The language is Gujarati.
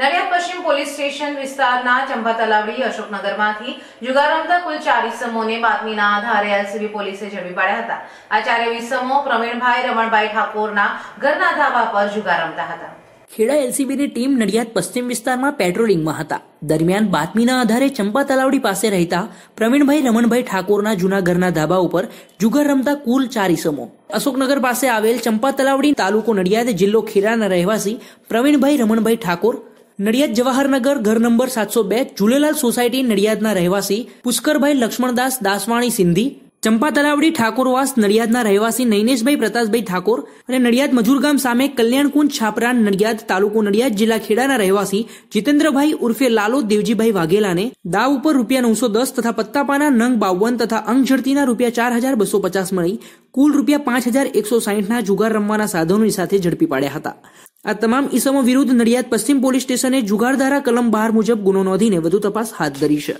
નડિયાદ પશ્ચિમ પોલીસ સ્ટેશન વિસ્તારના ચંપા તલાવડી અશોકનગરમાંથી જુગાર રમતા કુલ ચાર ઇસમોને બાતમીના આધારે એલસીબી પોલીસે ઝડપી પાડ્યા હતા. આ ચારેય ઇસમો પ્રવીણભાઈ, રમણભાઈ ઠાકોરના ઘરના ધાબા પર જુગાર રમતા હતા. ખેડા એલસીબીની ટીમ નડિયાદ પશ્ચિમ વિસ્તારમાં પેટ્રોલિંગમાં હતા. દરમિયાન બાતમીના આધારે ચંપા તલાવડી પાસે રહેતા પ્રવીણભાઈ, રમણભાઈ ઠાકોરના જૂના ઘરના ધાબા ઉપર જુગાર રમતા કુલ ચાર ઇસમો અશોકનગર પાસે આવેલ ચંપા તલાવડી તાલુકો નડિયાદ જિલ્લો ખેડાના રહેવાસી પ્રવીણભાઈ, રમણભાઈ ઠાકોર નડિયાદ જવાહરનગર, ઘર નંબર સાતસો બે, ઝુલેલાલ સોસાયટી, નડિયાદના રહેવાસી પુષ્કરભાઈ લક્ષ્મણદાસ દાસવાણી સિંધી, ચંપા તલાવડી ઠાકોરવાસ નડિયાદના રહેવાસી નૈનેશભાઈ પ્રતાપભાઈ ઠાકોર અને નડિયાદ મજૂરગામ સામે કલ્યાણકુંજ છાપરાન, નડિયાદ તાલુકો નડિયાદ જિલ્લા ખેડાના રહેવાસી જીતેન્દ્રભાઈ ઉર્ફે લાલો દેવજીભાઈ વાઘેલાને દાવ ઉપર રૂપિયા નવસો દસ તથા પત્તાપાના નંગ બાવન તથા અંગ ઝડતીના રૂપિયા ચાર હજાર બસો પચાસ મળી કુલ રૂપિયા પાંચ હજાર એકસો સાહીઠના જુગાર રમવાના સાધનોની સાથે ઝડપી પાડ્યા હતા. આ તમામ ઇસમો વિરુદ્ધ નડિયાદ પશ્ચિમ પોલીસ સ્ટેશને જુગારધારા કલમ બાર મુજબ ગુનો નોંધીને વધુ તપાસ હાથ ધરી છે.